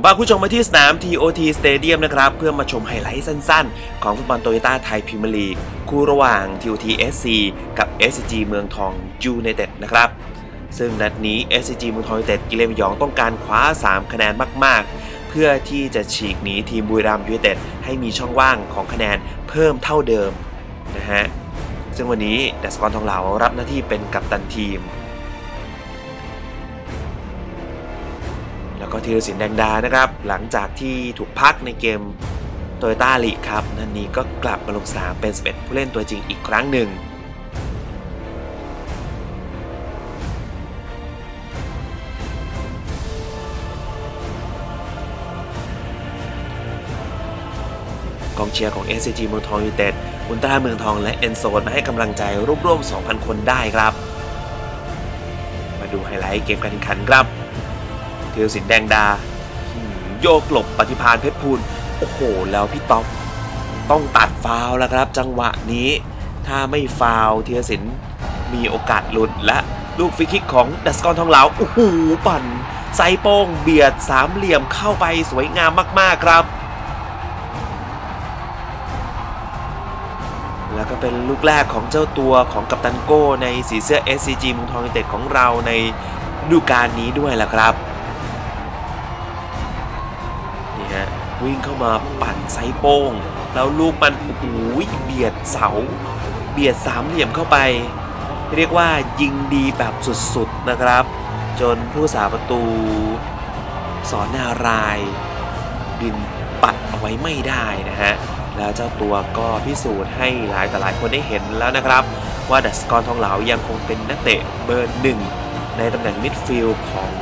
ผมพาคุณผู้ชมมาที่สนาม TOT Stadium นะครับ เพื่อมาชมไฮไลท์สั้นๆ ของฟุตบอลโตโยต้าไทยพรีเมียร์ลีก คู่ระหว่าง TOT SC กับ SCG เมืองทองยูไนเต็ดนะครับ ซึ่งนัดนี้ SCG เมืองทองยูไนเต็ดกิเลนยองต้องการคว้า 3 คะแนนมากๆ เพื่อที่จะฉีกหนีทีมบุรีรัมย์ยูไนเต็ดให้มีช่องว่างของคะแนนเพิ่มเท่าเดิมนะฮะซึ่งวันนี้ดัสกรทองเหลารับหน้าที่เป็นกัปตันทีม ก็ธีรศิลป์แดงดานะครับ หลังจากที่ถูกพักในเกมโตโยต้าลีครับนันนี้ก็กลับมาลงสนามเป็น 11 ผู้เล่นตัวจริงอีกครั้งหนึ่งกองเชียร์ของ SCG เมืองทองยูไนเต็ดอุลตร้าเมืองทองและเอนโซนมาให้กำลังใจร่วมๆ 2,000 คนได้ครับ มาดูไฮไลท์เกมการแข่งขันครับ เทียวสินแดงดา โยกหลบปฏิพานเพชรพูลโอ้โห แล้วพี่ต๊อกต้องตัดฟาวแล้วครับ จังหวะนี้ ถ้าไม่ฟาวเทียสินมีโอกาสหลุดและลูกฟรีคิกของดัสกอนทองเหลาโอ้โหปั่นไซโป้งเบียดสามเหลี่ยมเข้าไปสวยงามมากๆครับ แล้วก็เป็นลูกแรกของเจ้าตัวของกัปตันโก้ในสีเสื้อ SCG มืองทองยูเต็ดของเราในฤดูกาลนี้ด้วยแหละครับ วิ่งเข้ามาปั่นไซโป้ง แล้วลูกมันโอ้โหเบียดเสา เบียดสามเหลี่ยมเข้าไป เรียกว่ายิงดีแบบสุดๆนะครับ จนผู้สาประตู สอนนารายณ์บินปัดเอาไว้ไม่ได้นะฮะ แล้วเจ้าตัวก็พิสูจน์ให้หลายต่หลายคนได้เห็นแล้วนะครับ ว่าดัสกรทองเหลายังคงเป็นนักเตะเบอร์หนึ่งในตำแหน่งมิดฟิลด์ของ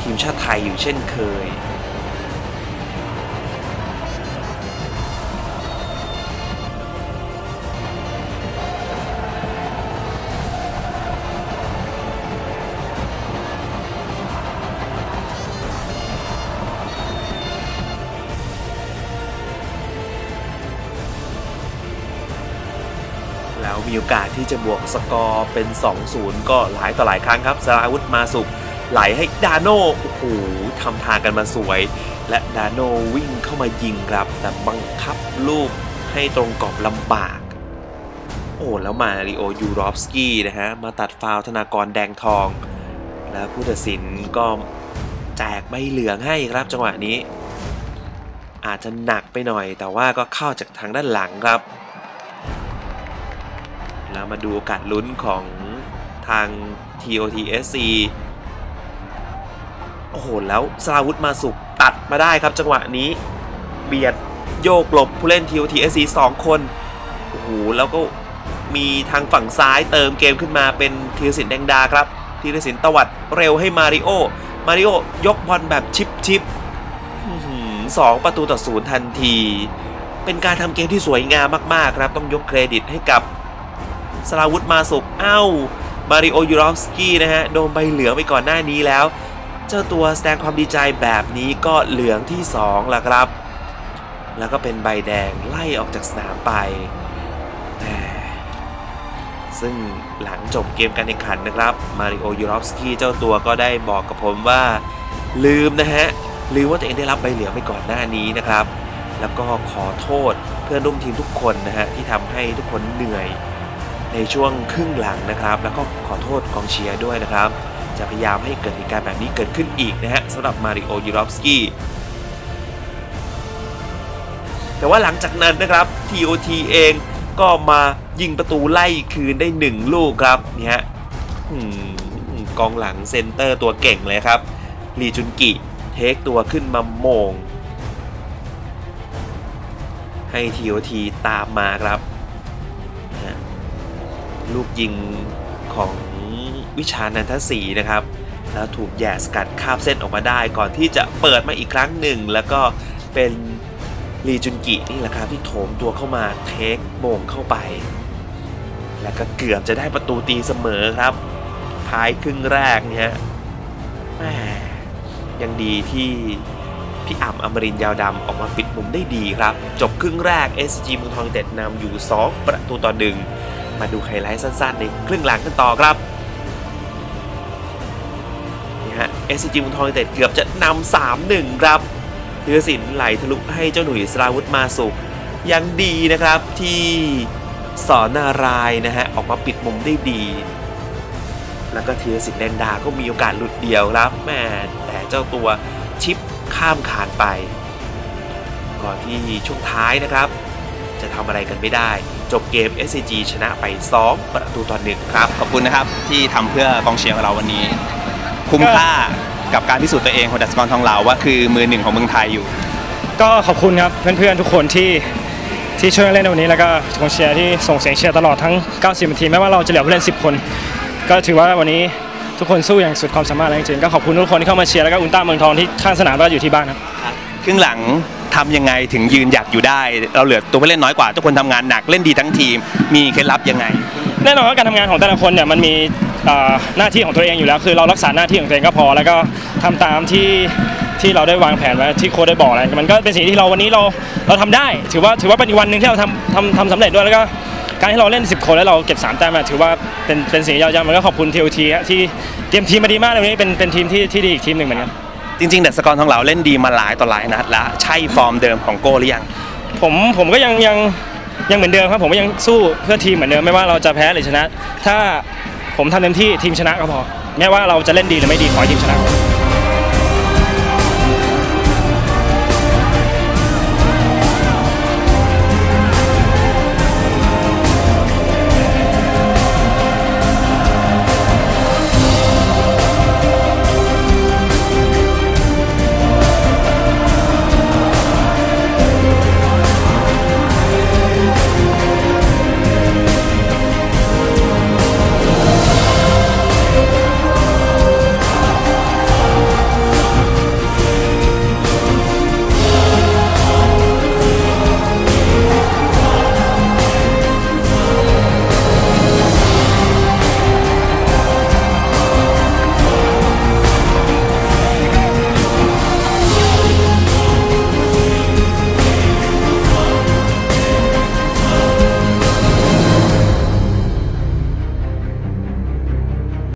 ทีมชาติไทยอยู่เช่นเคย มีโอกาสที่จะบวกสกอร์เป็น 2-0 ก็หลายต่อหลายครั้งครับสราวุธมาสุกไหลให้ดาโน่โอ้โหทำทางกันมาสวย และดาโน่วิ่งเข้ามายิงครับ แต่บังคับลูกให้ตรงกรอบลำบาก โอ้แล้วมาริโอยูรอฟสกี้นะฮะ มาตัดฟาวธนากรแดงทอง แล้วผู้ตัดสินก็แจกใบเหลืองให้ครับจังหวะนี้ อาจจะหนักไปหน่อยแต่ว่าก็เข้าจากทางด้านหลังครับ แล้วมาดูโอกาสลุ้นของทาง TOTSC โอ้โห แล้วสราวุธมาสุกตัดมาได้ครับจังหวะนี้ เบียดโยกหลบผู้เล่น TOTSC 2 คน โอ้โห แล้วก็มีทางฝั่งซ้ายเติมเกมขึ้นมาเป็นธีรศิลป์แดงดาครับธีรศิลป์ตวัดเร็วให้มาริโอ มาริโอยกบอลแบบชิปชิปสองประตูต่อศูนย์ทันที เป็นการทำเกมที่สวยงามมากๆครับ ต้องยกเครดิตให้กับ สราวุธมาสุกเอ้ามาริโอยูรอฟสกี้นะฮะโดนใบเหลืองไปก่อนหน้านี้แล้ว เจ้าตัวแสดงความดีใจแบบนี้ก็เหลืองที่2ล่ะครับ แล้วก็เป็นใบแดงไล่ออกจากสนามไปแหมซึ่งหลังจบเกมการแข่งขันนะครับมาริโอยูรอฟสกี้เจ้าตัวก็ได้บอกกับผมว่า ลืมนะฮะลืมว่าตัวเองได้รับใบเหลืองไปก่อนหน้านี้นะครับ แล้วก็ขอโทษเพื่อนร่วมทีมทุกคนนะฮะที่ทำให้ทุกคนเหนื่อย ในช่วงครึ่งหลังนะครับ แล้วก็ขอโทษกองเชียร์ด้วยนะครับ จะพยายามให้เกิดเหตุการณ์แบบนี้เกิดขึ้นอีกนะฮะสำหรับมาริโอยูรอฟสกี้แต่ว่าหลังจากนั้นนะครับ TOT เองก็มายิงประตูไล่คืนได้ 1 ลูกครับนี่ฮะกองหลังเซนเตอร์ตัวเก่งเลยครับลีจุนกิเทคตัวขึ้นมาโมง ให้ TOT ตามมาครับ ลูกยิงของวิชานันทศรีนะครับ แล้วถูกแย่สกัดคาบเส้นออกมาได้ก่อนที่จะเปิดมาอีกครั้งหนึ่ง แล้วก็เป็นลีจุนกินี่แหละครับที่โถมตัวเข้ามาเทคโมงเข้าไป แล้วก็เกือบจะได้ประตูตีเสมอครับ ท้ายครึ่งแรกเนี่ยแหมยังดีที่พี่อ่ำอมรินยาวดำออกมาปิดมุมได้ดีครับ จบครึ่งแรก SG เมืองทองเต็ดนำอยู่ 2 ประตูต่อหนึ่ง มาดูไฮไลท์สั้นๆในครึ่งหลังกันต่อครับนี่ฮะ SCG เมืองทองเต็ดเกือบจะนำ 3-1 ครับธีรศิลป์ไหลทะลุให้เจ้าหนุ่ยสราวุธมาสุขยังดีนะครับที่สอนนารายนะฮะออกมาปิดมุมได้ดี แล้วก็ธีรศิลป์แดงดาก็มีโอกาสหลุดเดียวครับแม่แต่เจ้าตัวชิปข้ามคานไป ก่อนที่ช่วงท้ายนะครับ จะทำอะไรกันไม่ได้ จบเกม SCG ชนะไป 2 ประตูต่อหนึ่งครับ ขอบคุณนะครับที่ทำเพื่อกองเชียร์ของเราวันนี้ คุ้มค่ากับการพิสูจน์ตัวเองของดัชกรทองเหลาว่าคือมือหนึ่งของเมืองไทยอยู่ ก็ขอบคุณครับเพื่อนๆทุกคนที่ที่ช่วยเล่นในวันนี้แล้วก็กองเชียร์ที่ส่งเสียงเชียร์ตลอดทั้ง 90 นาทีแม้ว่าเราจะเหลือผู้เล่น 10 คน ก็ถือว่าวันนี้ทุกคนสู้อย่างสุดความสามารถแล้วจริงๆก็ขอบคุณทุกคนที่เข้ามาเชียร์แล้วก็อุลตร้าเมืองทองที่ข้างสนามแล้วก็อยู่ที่บ้านครับ ครึ่งหลัง ทำยังไงถึงยืนหยัดอยู่ได้ เราเหลือตัวผู้เล่นน้อยกว่าทุกคนทำงานหนักเล่นดีทั้งทีม มีเคล็ดลับยังไง แน่นอนว่าการทำงานของแต่ละคนเนี่ยมันมีเอ่อหน้าที่ของตัวเองอยู่แล้ว คือเรารักษาหน้าที่ของตัวเองก็พอ แล้วก็ทำตามที่ที่เราได้วางแผนไว้ที่โค้ชได้บอกอะไรมันก็เป็นสิ่งที่เราวันนี้เราเราทำได้ ถือว่าถือว่าเป็นอีกวันหนึ่งที่เราทำทำทำสำเร็จด้วยแล้วก็การที่เราเล่น 10 คนแล้วเราเก็บ3แต้มมาถือว่าเป็นเป็นสิ่งที่ยอดเยี่ยมมันก็ขอบคุณทีโอทีที่เตรียมทีมมาดีมากในวันนี้เป็นเป็นทีมที่ที่ดีอีกทีมหนึ่งเหมือนกัน จริงๆดัชกรทองเหลาเล่นดีมาหลายต่อหลายนัดแล้วใช่ฟอร์มเดิมของโก้หรือยัง ผมผมก็ยังยังยังเหมือนเดิมครับผมก็ยังสู้เพื่อทีมเหมือนเดิมไม่ว่าเราจะแพ้หรือชนะ ถ้าผมทำเต็มที่ทีมชนะก็พอแม้ว่าเราจะเล่นดีหรือไม่ดีขอให้ทีมชนะ